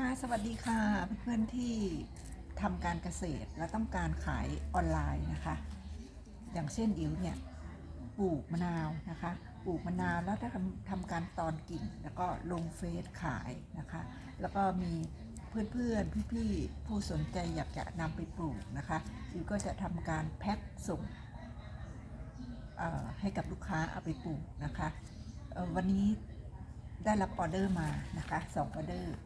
ค่ะสวัสดีค่ะเพื่อนๆที่ทำการเกษตรและต้องการขายออนไลน์นะคะ อย่างเช่นอิ๋วเนี่ยปลูกมะนาวนะคะปลูกมะนาวแล้วถ้าทำทำการตอนกิ่ง แล้วก็ลงเฟซขายนะคะ แล้วก็มีเพื่อนๆพี่ๆผู้สนใจอยากจะนำไปปลูกนะคะอิ๋วก็จะทำการแพ็คส่งให้กับลูกค้าเอาไปปลูกนะคะวันนี้ได้รับออเดอร์มานะคะสองออเดอร์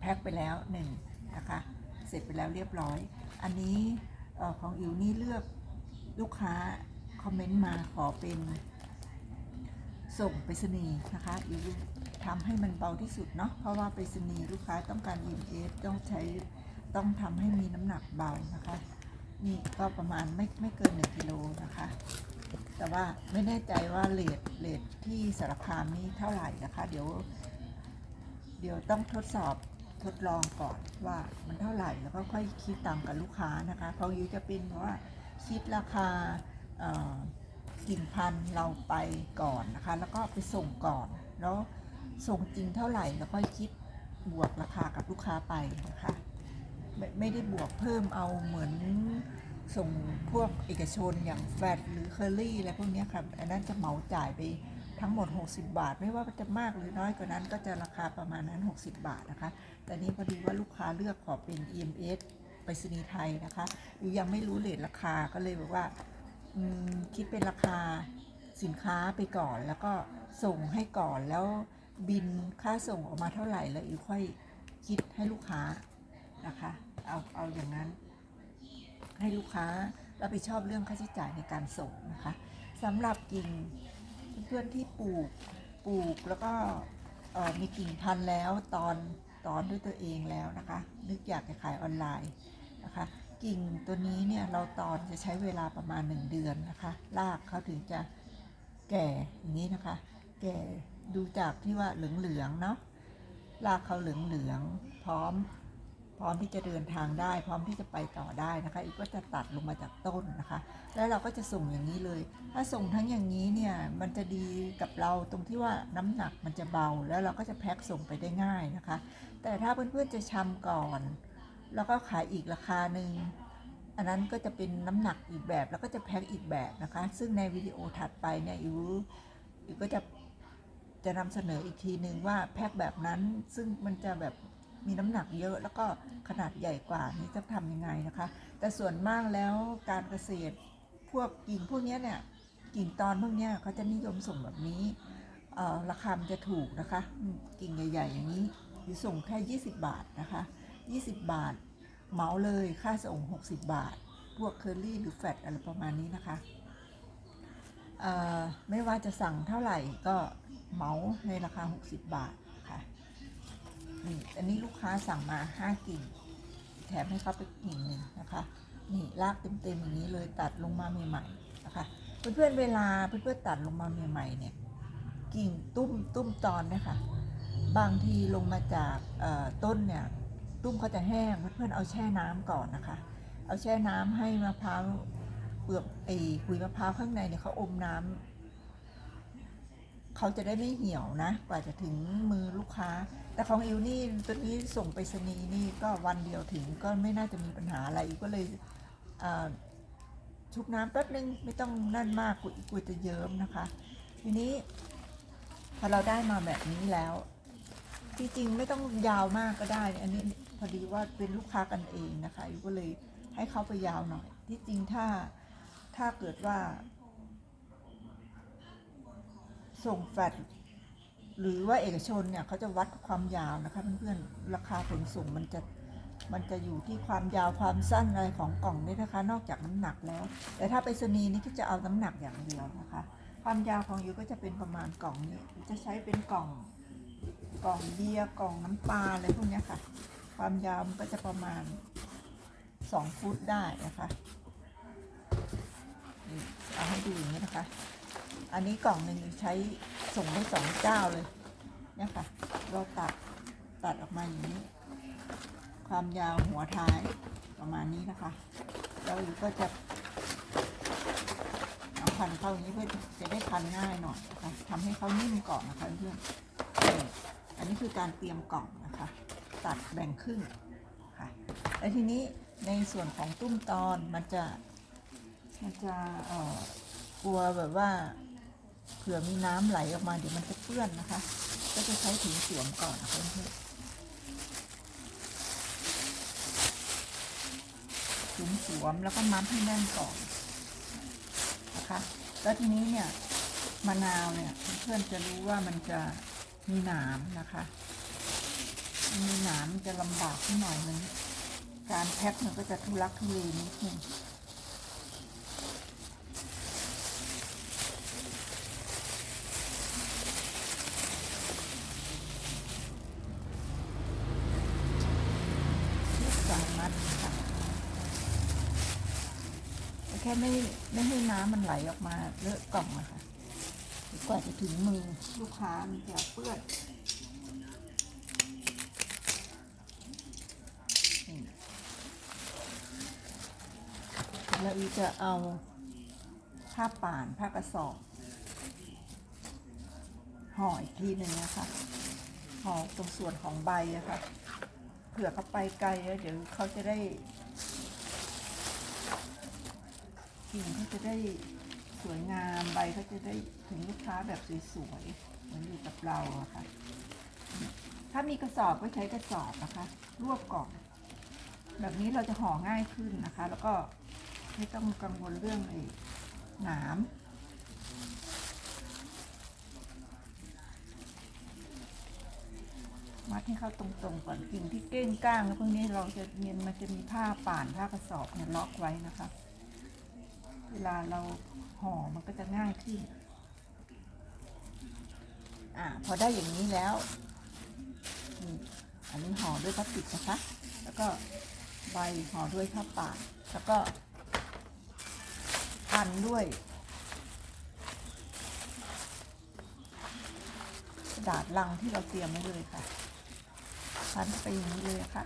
แพ็คไปแล้วหนึ่งนะคะเสร็จไปแล้วเรียบร้อย อันนี้ของอิวนี่เลือกลูกค้าคอมเมนต์มาขอเป็นส่งไปรษณีย์นะคะอิวทำให้มันเบาที่สุดเนาะเพราะว่าไปรษณีย์ลูกค้าต้องการ EMS ต้องใช้ต้องทำให้มีน้ำหนักเบานะคะนี่ก็ประมาณไม่ไม่เกิน1กิโลนะคะ แต่ว่าไม่แน่ใจว่าเลทเลทที่สารคามนี่เท่าไหร่นะคะ เดี๋ยว เดี๋ยวต้องทดสอบ ทดลองก่อนว่ามันเท่าไหร่แล้วก็ค่อยคิดตามกับลูกค้านะคะเพราะยูจะเป็นว่าคิดราคาเอ่อกิ่งพันเราไปก่อนนะคะ แล้วก็ไปส่งก่อน แล้วส่งจริงเท่าไหร่แล้วค่อยคิดบวกราคากับลูกค้าไปนะคะไม่ไม่ได้บวกเพิ่มเอาเหมือนส่งพวกเอกชนอย่างแฟดหรือเคอรี่อะไรพวกนี้ครับอันนั้นจะเหมาจ่ายไป ทั้งหมด 60 บาท ไม่ว่าจะมากหรือน้อยกว่านั้น ก็จะราคาประมาณนั้น 60 บาทนะคะ แต่นี้พอดีว่าลูกค้าเลือกขอเป็น EMS ไปรษณีย์ไทยนะคะอยู่ยังไม่รู้เลทราคาก็เลยบอกว่าคิดเป็นราคาสินค้าไปก่อน แล้วก็ส่งให้ก่อนแล้วบินค่าส่งออกมาเท่าไหร่แล้วอีกค่อยคิดให้ลูกค้านะคะเอาเอาอย่างนั้น ให้ลูกค้ารับผิดชอบเรื่องค่าใช้จ่ายในการส่งนะคะสำหรับกิ่ง เพื่อนที่ปลูกปลูกแล้วก็มีกิ่งพันธุ์แล้วตอนตอนด้วยตัวเองแล้วนะคะ นึกอยากจะขายออนไลน์นะคะ กิ่งตัวนี้เนี่ยเราตอนจะใช้เวลาประมาณ 1 เดือนนะคะรากเขาถึงจะแก่อย่างนี้นะคะ แก่ดูจากที่ว่าเหลืองๆเนาะรากเขาเหลืองๆพร้อม พร้อมที่จะเดินทางได้ พร้อมที่จะไปต่อได้นะคะอีกก็จะตัดลงมาจากต้นนะคะ แล้วเราก็จะส่งอย่างนี้เลย ถ้าส่งทั้งอย่างนี้เนี่ยมันจะดีกับเราตรงที่ว่าน้ำหนักมันจะเบา แล้วเราก็จะแพ็คส่งไปได้ง่ายนะคะ แต่ถ้าเพื่อนๆจะชำก่อน แล้วก็ขายอีกราคาหนึ่งอันนั้นก็จะเป็นน้ำหนักอีกแบบแล้วก็จะแพ็คอีกแบบนะคะ ซึ่งในวิดีโอถัดไปเนี่ยอิวอิวก็จะจะนำเสนออีกทีหนึ่งว่าแพ็คแบบนั้นซึ่งมันจะแบบ มีน้ำหนักเยอะแล้วก็ขนาดใหญ่กว่านี้จะทำยังไงนะคะ แต่ส่วนมากแล้วการเกษตรพวกกิ่งพวกนี้เนี่ยกิ่งตอนพวกนี้เขาจะนิยมส่งแบบนี้ราคามันจะถูกนะคะ กิ่งใหญ่ ๆ อย่างนี้อยู่ส่งแค่ 20 บาทนะคะ 20 บาทเหมาเลยค่าส่ง 60 บาท พวกเคอรี่หรือแฟตอะไรประมาณนี้นะคะ ไม่ว่าจะสั่งเท่าไหร่ก็เหมาในราคา 60 บาท นี่ อันนี้ลูกค้าสั่งมา5กิ่ง แถมให้เขาไปกิ่งหนึ่งนะคะ นี่ลากเต็มๆอย่างนี้เลยตัดลงมาใหม่ๆนะคะ เพื่อนๆเวลาเพื่อนๆตัดลงมาใหม่ๆเนี่ย กิ่งตุ้มตุ้มตอนเนี่ยค่ะบางทีลงมาจากต้นเนี่ย ตุ้มเขาจะแห้ง เพื่อนๆเอาแช่น้ำก่อนนะคะ เอาแช่น้ำให้มะพร้าวเปลือกไอ้ขุยมะพร้าวข้างในเนี่ยเขาอมน้ำ เขาจะได้ไม่เหี่ยวนะ กว่าจะถึงมือลูกค้า แต่ของอิวนี่ตัวนี้ส่งไปรษณีย์นี่ก็วันเดียวถึงก็ไม่น่าจะมีปัญหาอะไรอิวก็เลยชุบน้ำแป๊บนึงไม่ต้องนั่นมากกลัวกลัวจะเยิ้มนะคะ ทีนี้พอเราได้มาแบบนี้แล้วจริงๆไม่ต้องยาวมากก็ได้ อันนี้พอดีว่าเป็นลูกค้ากันเองนะคะอิวก็เลยให้เขาไปยาวหน่อย ที่จริงถ้าถ้าเกิดว่า ส่งแฟดหรือว่าเอกชนเนี่ยเขาจะวัดความยาวนะคะเพื่อนๆราคาขนส่งมันจะมันจะอยู่ที่ความยาวความสั้นอะไรของกล่องนี่นะคะ นอกจากน้ำหนักแล้ว แต่ถ้าไปรษณีย์นี่ก็จะเอาน้ำหนักอย่างเดียวนะคะ ความยาวของยูก็จะเป็นประมาณกล่องนี้จะใช้เป็นกล่องกล่องเบียร์กล่องน้ำปลาอะไรพวกนี้ค่ะ ความยาวมันก็จะประมาณ 2 ฟุตได้นะคะนี่เอาให้ดูอย่างนี้นะคะ อันนี้กล่องหนึ่งใช้ส่งได้สองเจ้าเลยเนี่ยค่ะ เราตัดตัดออกมาอย่างนี้ ความยาวหัวท้ายประมาณนี้นะคะ แล้วอยู่ก็จะเอาพันเข้าอย่างนี้เพื่อจะได้พันง่ายหน่อยนะคะทำให้เขานิ่มก่อนนะคะเพื่อนๆอันนี้คือการเตรียมกล่องนะคะตัดตัดแบ่งครึ่งค่ะแล้วทีนี้ในส่วนของตุ้มตอนมันจะมันจะเอ่อกลัวแบบว่า เผื่อมีน้ำไหลออกมาเดี๋ยวมันจะเปื้อนนะคะ ก็จะใช้ถุงสวมก่อนนะคะเพื่อนๆถุงสวมแล้วก็มัดให้แน่นก่อนนะคะ แล้วทีนี้เนี่ยมะนาวเนี่ยเพื่อนจะรู้ว่ามันจะมีหนามนะคะ มีหนามจะลำบากนิดหน่อยมันการแพ็คมันก็จะทุลักทุเลนิดนึงลูกสามมัดค่ะแต่แค่ไม่ไม่ให้น้ำมันไหลออกมาเลอะกล่องอะค่ะเดี๋ยวกว่าจะถึงมือลูกค้ามันจะเปื้อนแล้วอีจะเอาผ้าป่านผ้ากระสอบห่ออีกทีหนึ่งนะคะห่อตรงส่วนของใบอะค่ะเผื่อเขาไปไกลแล้วเดี๋ยวเขาจะได้ กิ่งเขาจะได้สวยงามใบเขาจะได้ถึงลูกค้าแบบสวยๆเหมือนอยู่กับเราอะค่ะ ถ้ามีกระสอบก็ใช้กระสอบนะคะ รวบกล่องแบบนี้เราจะห่อง่ายขึ้นนะคะ แล้วก็ไม่ต้องกังวลเรื่องไอ้หนามมัดให้เข้าตรงๆก่อนกิ่งที่เก้งก้างแล้วพวกนี้เราจะเนียนมันจะมีผ้าป่านผ้ากระสอบเนี่ยล็อกไว้นะคะ เวลาเราห่อมันก็จะง่ายขึ้น อ่า พอได้อย่างนี้แล้วอันนี้ห่อด้วยพลาสติกนะคะ แล้วก็ใบห่อด้วยผ้าป่านแล้วก็พันด้วยกระดาษลังที่เราเตรียมไว้เลยค่ะพันไปอย่างนี้เลยค่ะ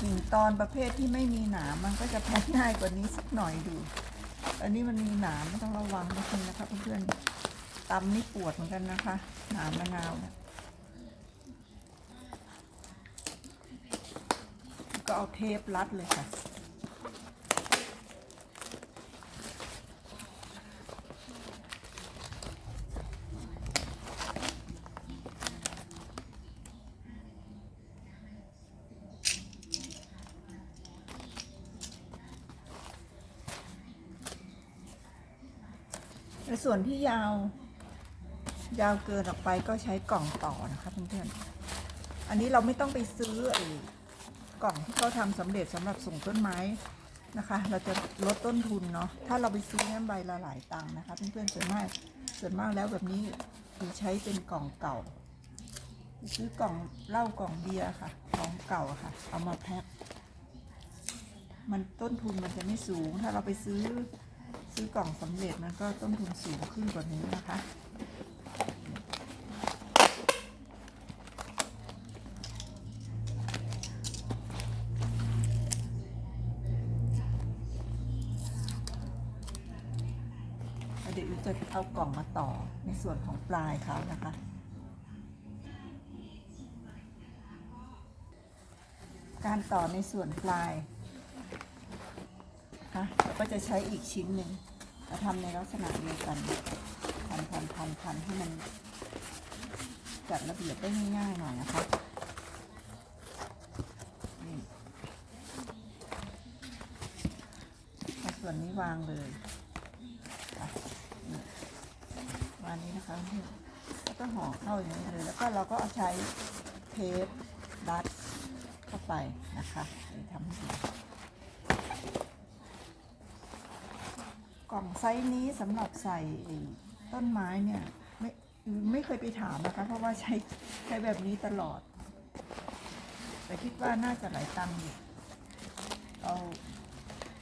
กิ่งตอนประเภทที่ไม่มีหนามมันก็จะแพ็คง่ายกว่านี้สักหน่อยดู อันนี้มันมีหนามต้องระวังนิดนึงนะคะเพื่อนๆตำนี่ปวดเหมือนกันนะคะ หนามมะนาวเนี่ยก็เอาเทปรัดเลยค่ะ ในส่วนที่ยาว ยาวเกินออกไปก็ใช้กล่องต่อนะคะเพื่อนๆ อันนี้เราไม่ต้องไปซื้อไอ้กล่องที่เขาทำสำเร็จสำหรับส่งต้นไม้นะคะ เราจะลดต้นทุนเนาะ ถ้าเราไปซื้อเนี่ยใบละหลายตังค์นะคะเพื่อนๆส่วนมากส่วนมากแล้วแบบนี้คือใช้เป็นกล่องเก่า ซื้อกล่องเหล้ากล่องเบียร์ค่ะ ของเก่าค่ะ เอามาแพ็ค มันต้นทุนมันจะไม่สูง ถ้าเราไปซื้อ ซื้อกล่องสำเร็จมันก็ต้นทุนสูงขึ้นกว่านี้นะคะ เดี๋ยวจะเอากล่องมาต่อในส่วนของปลายเขานะคะการต่อในส่วนปลาย นะคะก็จะใช้อีกชิ้นหนึ่งมาทำในลักษณะเดียวกันพันพันพันพันให้มันจัดระเบียบได้ง่ายๆหน่อยนะคะเอาส่วนนี้วางเลยวางนี้นะคะแล้วก็ห่อเข้าอย่างนี้เลย แล้วก็เราก็เอาใช้เทปรัดเข้าไปนะคะทำให้ดู กล่องไซส์นี้สำหรับใส่ต้นไม้เนี่ยไม่ไม่เคยไปถามนะคะ เพราะว่าใช้ใช้แบบนี้ตลอด แต่คิดว่าน่าจะหลายตังค์อยู่เรา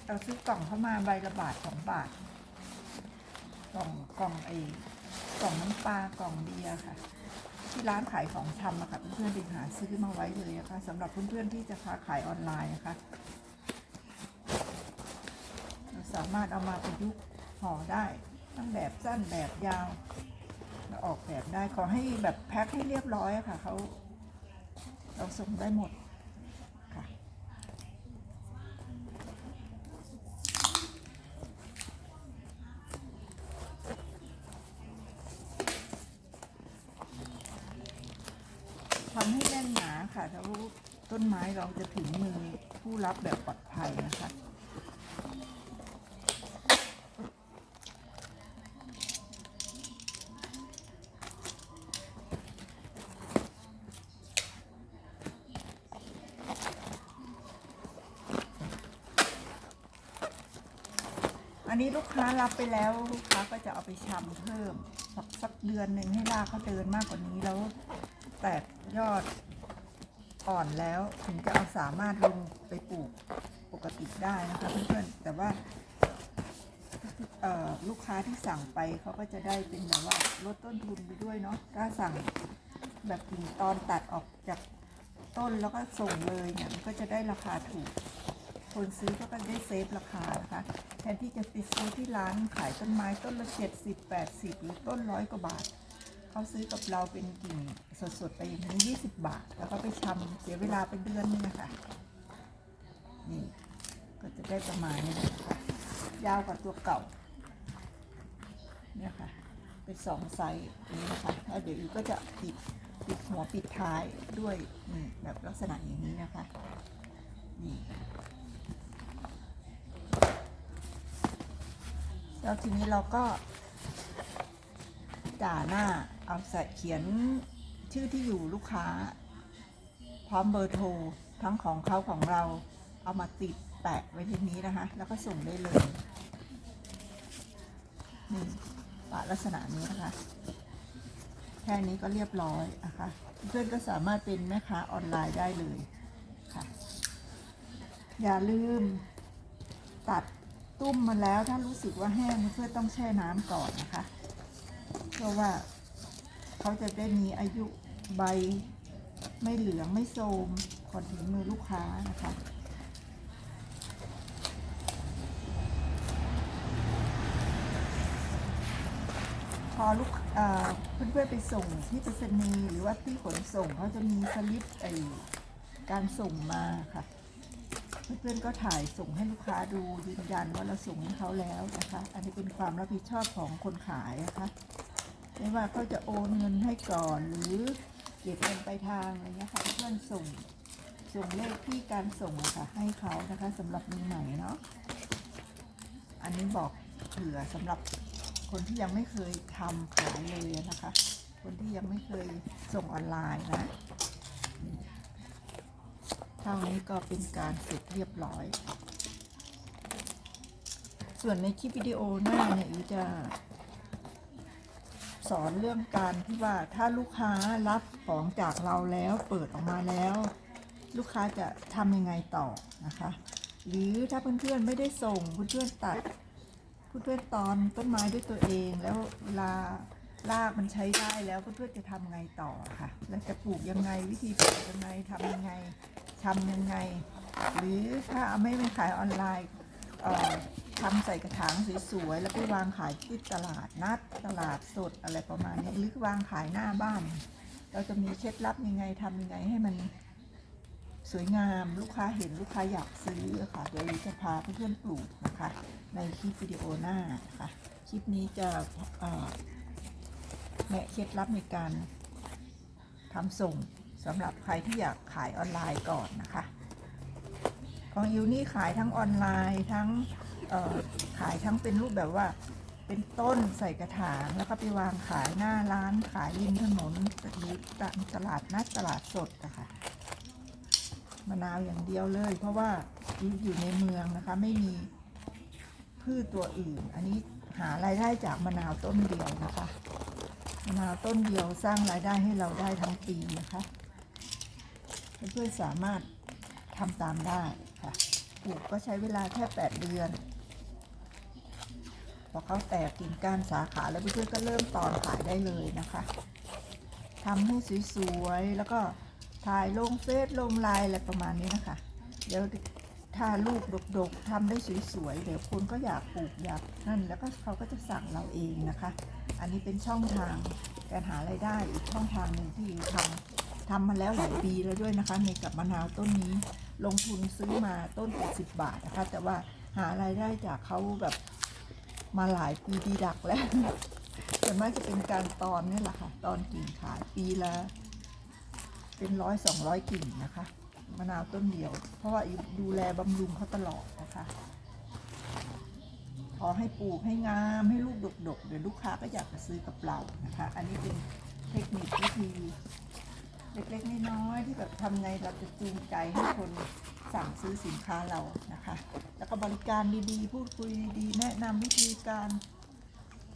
เราซื้อกล่องเข้ามาใบละบาทสองบาท กล่องกล่องไอ้กล่องน้ำปลากล่องเบียร์ค่ะ ที่ร้านขายของชำอะค่ะเพื่อนๆไปหาซื้อมาไว้เลยนะคะสำหรับเพื่อนๆที่จะค้าขายออนไลน์นะคะเราสามารถเอามาประยุกต์ห่อได้ทั้งแบบสั้นแบบยาวแล้วออกแบบได้ขอให้แบบแพ็คให้เรียบร้อยค่ะเขาเราส่งได้หมดค่ะทำให้แน่นหนาค่ะแล้วต้นไม้เราจะถึงมือผู้รับแบบปลอดภัยนะคะ อันนี้ลูกค้ารับไปแล้วลูกค้าก็จะเอาไปชำเพิ่มสักสักเดือนหนึ่งให้รากเขาเดินมากกว่านี้แล้ว แตกยอดอ่อนแล้วถึงจะเอาสามารถลงไปปลูกปกติได้นะคะเพื่อนๆแต่ว่าลูกค้าที่สั่งไปเขาก็จะได้เป็นแบบว่าลดต้นทุนไปด้วยเนาะถ้าสั่งแบบถึงตอนตัดออกจากต้นแล้วก็ส่งเลยเนี่ยมันก็จะได้ราคาถูก คนซื้อก็ได้เซฟราคานะคะ แทนที่จะไปซื้อที่ร้านขายต้นไม้ต้นละเจ็ดสิบแปดสิบหรือต้นร้อยกว่าบาท เขาซื้อกับเราเป็นกิ่งสดๆไปอย่างนี้ยี่สิบบาท แล้วก็ไปชำเสียเวลาเป็นเดือนนึงนะคะนี่ ก็จะได้ประมาณนี้นะคะยาวกว่าตัวเก่า เนี่ยค่ะ เป็นสองไซส์นี้นะคะแล้วเดี๋ยวอีกก็จะปิดปิดหัวปิดท้ายด้วยนี่แบบลักษณะอย่างนี้นะคะ นี่ แล้วทีนี้เราก็จ่าหน้าเอาใส่เขียนชื่อที่อยู่ลูกค้า พร้อมเบอร์โทรทั้งของเขาของเราเอามาติดแปะไว้ที่นี้นะคะ แล้วก็ส่งได้เลยนี่ปะลักษณะนี้นะคะ แค่นี้ก็เรียบร้อยนะคะ เพื่อนก็สามารถเป็นแม่ค้าออนไลน์ได้เลยค่ะ อย่าลืมตัด ตุ้มมาแล้วถ้ารู้สึกว่าแห้งเพื่อนต้องแช่น้ำก่อนนะคะ เพราะว่าเขาจะได้มีอายุใบไม่เหลืองไม่โทมก่อนถึงมือลูกค้านะคะพอลูกเอ่อเพื่อนๆไปส่งที่ไปรษณีย์หรือว่าที่ขนส่งเขาจะมีสลิปไอการส่งมาค่ะ เพื่อนๆก็ถ่ายส่งให้ลูกค้าดูยืนยันว่าเราส่งให้เขาแล้วนะคะ อันนี้เป็นความรับผิดชอบของคนขายนะคะไม่ว่าเขาจะโอนเงินให้ก่อนหรือเก็บเงินไปลายทางอะไรเงี้ยค่ะเพื่อนส่งส่งเลขที่การส่งอะค่ะ ให้เขานะคะสำหรับมือใหม่เนาะอันนี้บอกเผื่อสำหรับคนที่ยังไม่เคยทำขายเลยนะคะ คนที่ยังไม่เคยส่งออนไลน์นะ เท่านี้ก็เป็นการเสร็จเรียบร้อย ส่วนในคลิปวิดีโอหน้าเนี่ยอีจะ สอนเรื่องการที่ว่าถ้าลูกค้ารับของจากเราแล้วเปิดออกมาแล้ว ลูกค้าจะทำยังไงต่อนะคะ หรือถ้าเพื่อนๆไม่ได้ส่งเพื่อนๆตัดเพื่อนๆตอนต้นไม้ด้วยตัวเองแล้วเวลารากมันใช้ได้แล้วเพื่อนๆจะทำไงต่อค่ะ แล้วจะปลูกยังไงวิธีปลูกยังไงทำยังไง ทำยังไง หรือถ้าไม่ไปขายออนไลน์เอ่อทำใส่กระถางสวยๆแล้วไปวางขายที่ตลาดนัดตลาดสดอะไรประมาณนี้หรือวางขายหน้าบ้าน เราจะมีเคล็ดลับยังไงทำยังไงให้มันสวยงามลูกค้าเห็นลูกค้าอยากซื้อค่ะเดี๋ยวจะพาเพื่อนๆปลูกนะคะ ในคลิปวิดีโอหน้านะคะคลิปนี้จะเอ่อแนะเคล็ดลับในการทำส่ง สำหรับใครที่อยากขายออนไลน์ก่อนนะคะ ของยูนี่ขายทั้งออนไลน์ทั้งขายทั้งเป็นรูปแบบว่าเป็นต้นใส่กระถางแล้วก็ไปวางขายหน้าร้านขายริมถนนหรือตามตลาดนัดตลาดสดนะคะมะนาวอย่างเดียวเลย เพราะว่าอยู่ในเมืองนะคะไม่มีพืชตัวอื่น อันนี้หารายได้จากมะนาวต้นเดียวนะคะ มะนาวต้นเดียวสร้างรายได้ให้เราได้ทั้งปีนะคะ เพื่อนๆสามารถทำตามได้ค่ะปลูกก็ใช้เวลาแค่ 8 เดือนพอเขาแตกกิ่งก้านสาขาแล้วเพื่อนๆก็เริ่มตอนขายได้เลยนะคะทำให้สวยๆแล้วก็ถ่ายลงเฟซลงไลน์อะไรประมาณนี้นะคะ เดี๋ยวถ้าลูกดกๆทำได้สวยๆเดี๋ยวคนก็อยากปลูกอยากนั่น แล้วก็เขาก็จะสั่งเราเองนะคะ อันนี้เป็นช่องทางการหารายได้อีกช่องทางหนึ่งที่ทำ ทำมาแล้วหลายปีแล้วด้วยนะคะในกับมะนาวต้นนี้ ลงทุนซื้อมาต้น80บาทนะคะ แต่ว่าหารายได้จากเขาแบบมาหลายปีดีดักแล้วส่วนมากจะเป็นการตอนนี่แหละค่ะ ตอนกิ่งขายปีละเป็นร้อยสองร้อยกิ่งนะคะมะนาวต้นเดียว เพราะว่าดูแลบำรุงเขาตลอดนะคะขอให้ปลูกให้งามให้ลูกดกๆเดี๋ยวลูกค้าก็อยากจะซื้อกับเรานะคะ อันนี้เป็นเทคนิควิธี เล็กๆน้อยๆที่แบบทำไงเราจะจูงใจให้คนสั่งซื้อสินค้าเรานะคะ แล้วก็บริการดีๆ พูดคุยดีๆ แนะนำวิธีการ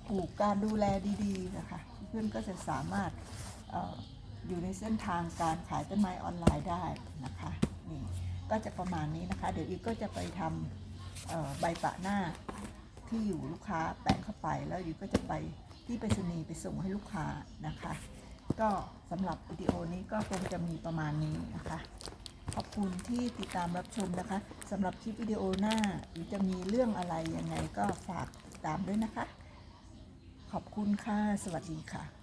ปลูกการดูแลดีๆนะคะเพื่อนก็จะสามารถอออยู่ในเส้นทางการขายต้นไม้ออนไลน์ได้นะคะนี่ก็จะประมาณนี้นะคะ เดี๋ยวอีกก็จะไปทำใบปะหน้าที่อยู่ลูกค้าแปะเข้าไปแล้วอยู่ก็จะไปที่ไปรษณีย์ไปส่งให้ลูกค้านะคะ ก็สำหรับวิดีโอนี้ก็คงจะมีประมาณนี้นะคะ ขอบคุณที่ติดตามรับชมนะคะสำหรับคลิปวิดีโอหน้าหรือจะมีเรื่องอะไรยังไงก็ฝากติดตามด้วยนะคะ ขอบคุณค่ะ สวัสดีค่ะ